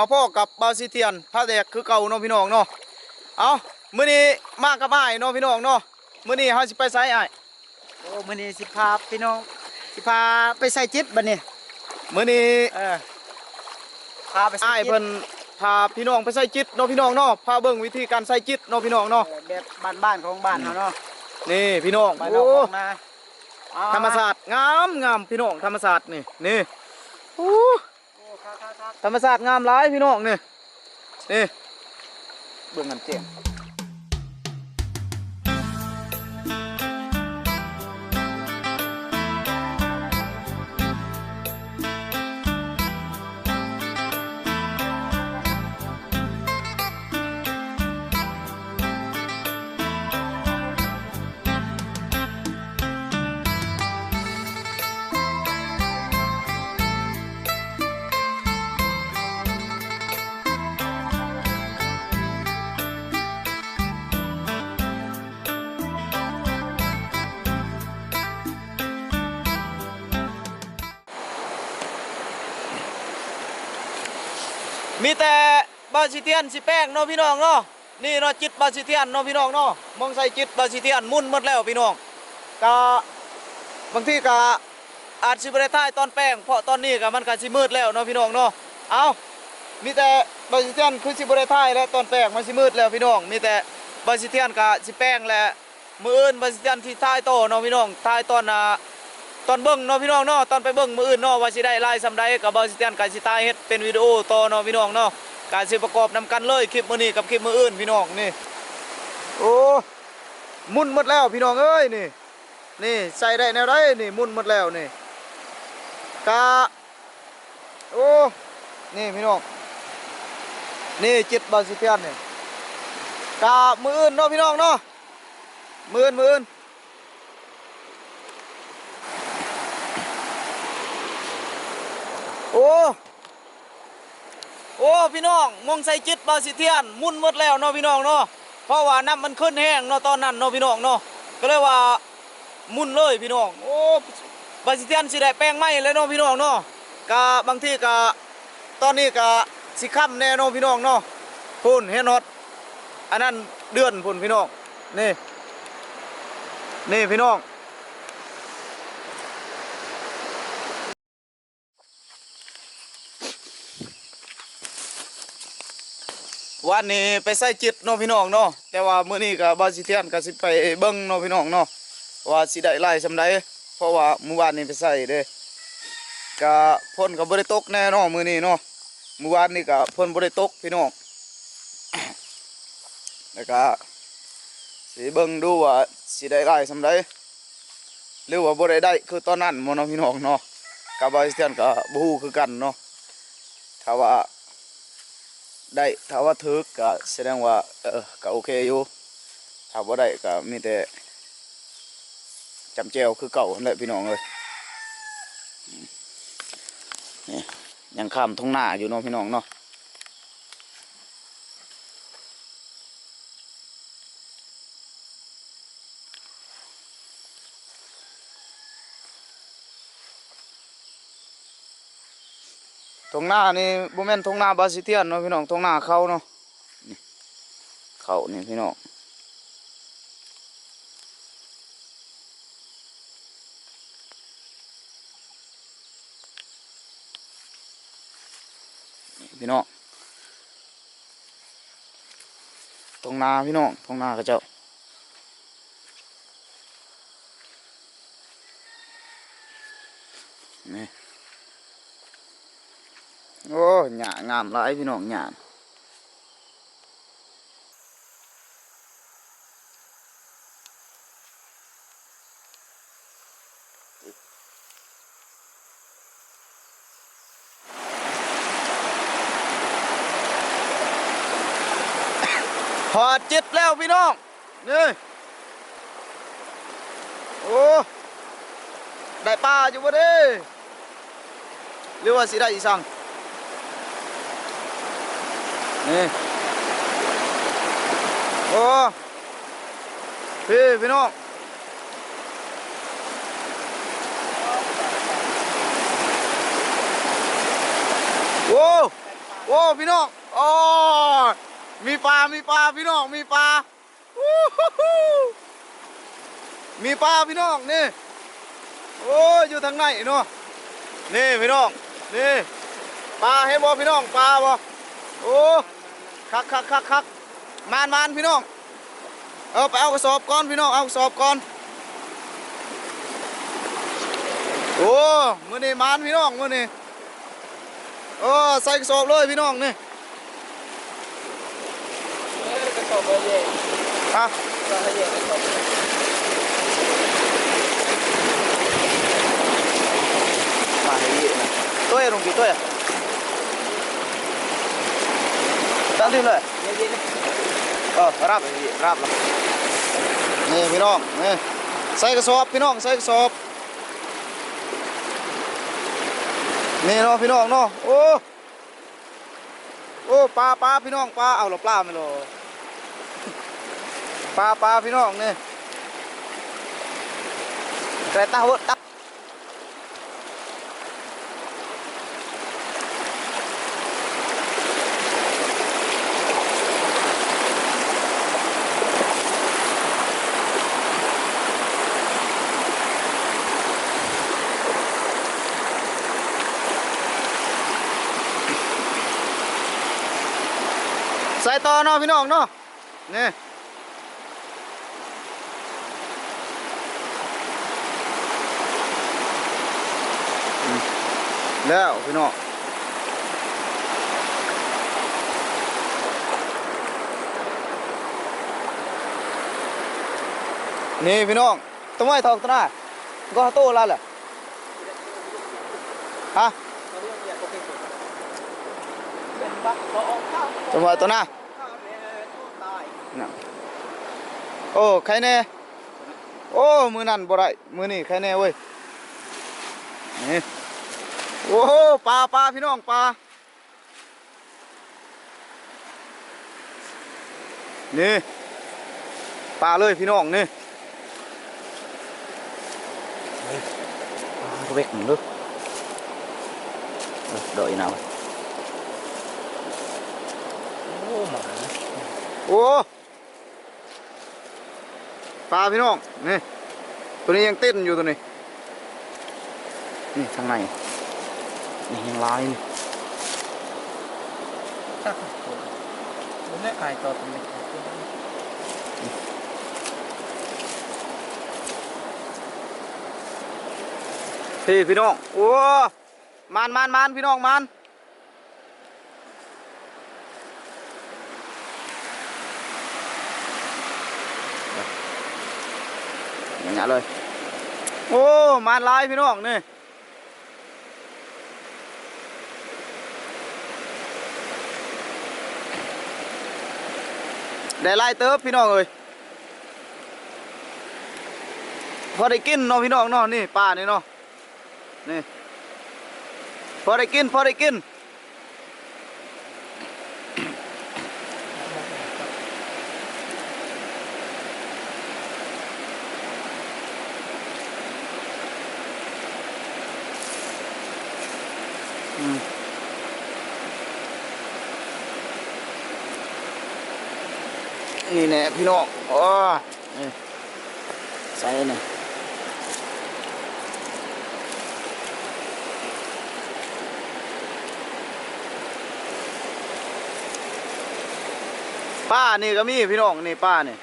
สวัสดีพี่น้องมาพ่อกับบาวซิเทียนพระแดกคือเก่าเนาะพี่น้องเนาะเอามื้อนี้มากับอ้ายเนาะพี่น้องเนาะมื้อนี้เฮาสิไปไสอ้ายโอ้มื้อนี้สิพาพี่น้องสิพาไปใส่จิตบัดนี้มื้อนี้เออพาไปใส่อ้ายจิตเพิ่นพาพี่น้องไปใส่จิตเนาะพี่น้องเนาะพาเบิ่งวิธีการใส่จิตเนาะพี่น้องเนาะเออแบบบ้านๆของบ้านเฮาเนาะนี่พี่น้องบ้านโอ้เฮาของนาเอธรรมศาสตร์งามงามพี่น้องธรรมศาสตร์นี่นี่โอ้ ธรรมศาสตร์งามหลายพี่น้องนี่นี่เบิ่งกันเจ๋ง มีแต่บาซิเทียนสิแป้งเนาะพี่น้องเนาะนี่เนาะจิตบาซิเทียนเนาะพี่น้องเนาะมองใส่จิตบาซิเทียนมุ่นหมดแล้วพี่น้องกะบางทีกะอาจสิบได้ถ่ายตอนแป้งเพราะตอนนี้กะมันก็สิมืดแล้วเนาะพี่น้องเนาะเอามีแต่บาซิเทียนคือสิบได้ถ่ายแล้วตอนแป้งมันสิมืดแล้วพี่น้องมีแต่บาซิเทียนกะสิแป้งและมืออื่นบาซิเทียนที่ถ่ายโตเนาะพี่น้องถ่ายตอนน่ะ ตอนเบิ่งเนาะพี่น้องเนาะตอนไปเบิ่งมืออื่นเนาะว่าสิได้ลายสำใดกับบอสิเตียนการสิตายเฮ็ดเป็นวิดีโอต่อเนาะพี่น้องเนาะการสิประกอบนำกันเลยคลิปมื้อนี้กับคลิปมื้ออื่นพี่น้องนี่โอ้มุนหมดแล้วพี่น้องเอ้ยนี่ นี่ใส่ได้แนวใดนี่มุนหมดแล้วนี่กะโอ้นี่พี่น้องนี่จิตบาสิเตียนนี่กะมืออื่นเนาะพี่น้องเนาะมืออื่นมืออื่น โอ้ โอ้ พี่น้องมองใส่จิตบาสิเทียนมุนหมดแล้วเนาะพี่น้องเนาะ เพราะว่าน้ำมันขึ้นแห้งเนาะตอนนั้นเนาะพี่น้องเนาะ ก็เลยว่ามุนเลยพี่น้อง โอ้บาสิเทียนสิได้แป้งไหมแล้วเนาะพี่น้องเนาะกะบางทีกะตอนนี้กะสิค่ำแน่เนาะพี่น้องเนาะพุ่นเฮนอตอันนั้นเดือนพุ่นพี่น้อง นี่ นี่พี่น้อง วันนี้ไปใส่จิตเนาะพี่น้องเนาะแต่ว่ามื้อนี้ก็บ่สิเทียนก็สิไปเบิ่งเนาะพี่น้องเนาะว่าสิได้หลายซำใดเพราะว่าเมื้อวานนี้ไปใส่เด้ก็ฝนก็บ่ได้ตกแน่เนาะมื้อนี้เนาะเมื้อวานนี้ก็ฝนบ่ได้ตกพี่น้องแล้วก็สิเบิ่งดูว่าสิได้หลายซำใดหรือว่าบ่ได้ได้คือตอนนั้นบ่เนาะพี่น้องเนาะก็บ่สิเทียนก็บ่ฮู้คือกันเนาะถ้าว่า ได้ถ้าว่าถึกก็แสดงว่าเออก็โอเคอยู่ถ้าว่าได้ก็มีแต่จำเจวคือเก่านั่นแหลยพี่น้องเลยนี่ยังข้ามทุ่งนาอยู่เนาะพี่น้องเนาะ ทุ่งนานี่บ่แม่นทุ่งนาบาสิเทียนเนาะพี่น้องทุ่งนาเขาเนาะเขานี่พี่น้องพี่น้องทุ่งนาพี่น้องทุ่งนาเขาเจ้านี่ โอ้หญ้างามหลายพี่น้องหญ้าหอดจิตแล้วพี่น้องนี่โอ้ได้ปลาอยู่บ่เด้หรือว่าสิได้อีสัง นี่โอ้พี่พี่น้องโอ้โอ้พี่น้องโอ้มีปลา มีปลา พี่น้อง มีปลาวู้ฮู้ฮู้มีปลา พี่น้อง นี่ โอ้ยอยู่ทางไหนเนาะนี่ พี่น้อง นี่ ปลาให้บ่พี่น้อง ปลาบ่โอ้ คักคักคักคักมานมานพี่น้องเอาไปเอากระสอบก่อนพี่น้องเอากระสอบก่อนโอ้มือนี่มานพี่น้องมือนี่โอ้ใส่กระสอบเลยพี่น้องนี่กระสอบเย่อะกระสอบเย่กระสอบมาให้ยี่นะตัวเองลงกี่ตัวอะ ตั้งทีเลยเย่ๆนะเออรับให้ยี่รับแล้วนี่พี่น้องนี่ใส่กระสอบพี่น้องใส่กระสอบนี่เนาะพี่น้องเนาะโอ้โอ้ปลาปลาพี่น้องปลาเอาหรอปลาไม่หรอปลาปลาพี่น้องนี่ไก่ตาหัวตา ใส่ต่อเนาะพี่น้องเนาะนี่แล้วพี่น้องนี่พี่น้องตัวไม่ทองตัวหน้าก็โตแล้วแหละฮะ เป็นบักเขาออกข้าวตัวไม่ตัวหน้าข้าวเนี่ยตายน่ะโอ้ใครแน่โอ้มือนั่นบ่ได้มือนี่ใครแน่เว้ยนี่โอ้โหปลาปลาพี่น้องปลานี่ปลาเลยพี่น้องนี่เวกหนึ่งลูกเดอย nào โอ้หมา โอ้ปลาพี่น้องนี่ตัวนี้ยังเต้นอยู่ตัวนี้นี่ข้างในนี่ยังลายนี่มันไม่อายต่อตรงนี้พี่พี่น้องโอ้มานมานมานพี่น้องมาน อย่างเงี้ยเลย โอ้มาลายพี่น้องนี่ได้ลายเติบพี่น้องเอ้ยพอได้กินเนาะพี่น้องเนาะนี่ป้านี่เนาะนี่พอได้กินพอได้กิน นี่แน่พี่น้องโอ้นี่ใส่นี่ป้านี่ก็มีพี่น้องนี่ป้านี่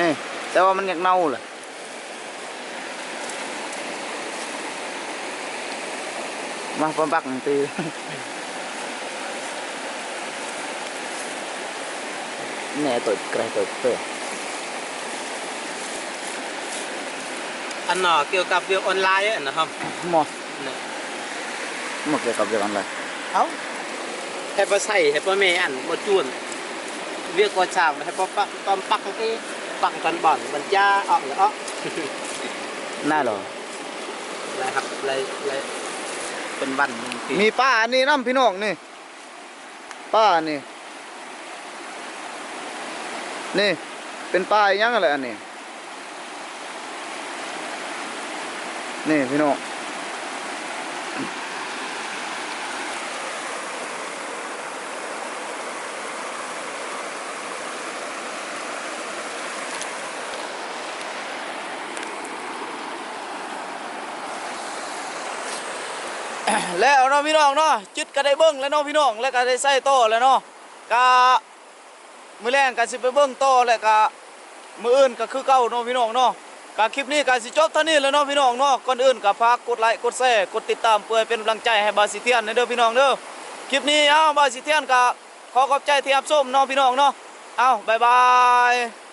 นี่ แต่ว่ามันอยากเน่าเลยมาปนปักตี แน่ตัวไกลตัวเตออันหนอเกี่ยวกับเรื่องออนไลน์อะนะครับหมอเนี่ยหมอเกี่ยวกับเรื่องอะไรเอ้าให้ปลาใส่ให้ปลาเมอันมาจวนเวียกกว่าชามให้ปลาปักตอนปักที่ปักกันบ่อนมันจ้าออกหรือออกน่าหรออะไรครับอะไรอะไรเป็นวันหนึ่งปีมีป้าอันนี้น้ำพี่น้องนี่ป้านี่ นี่ เป็นป้ายยังอะไรอันนี้ นี่พี่น้องแล้วเนาะพี่น้องเนาะจุดกระไดเบิ้งแล้วเนาะพี่น้องแล้วกระได้ใส่โตแล้วเนาะก็ มื้อแรงก็สิไปเบิ้งโต้แล้วก็มื้ออื่นก็คือเก่าเนาะพี่น้องเนาะกะคลิปนี้ก็สิจบเท่านี้แล้วเนาะพี่น้องเนาะก่อนอื่นก็ฝากกดไลค์กดแชร์กดติดตามเพื่อเป็นกำลังใจให้บาสิเทียนเด้อพี่น้องเด้อคลิปนี้เอ้าบาสิเทียนก็ขอขอบใจที่รับชมเนาะพี่น้องเนาะเอ้าบ๊ายบาย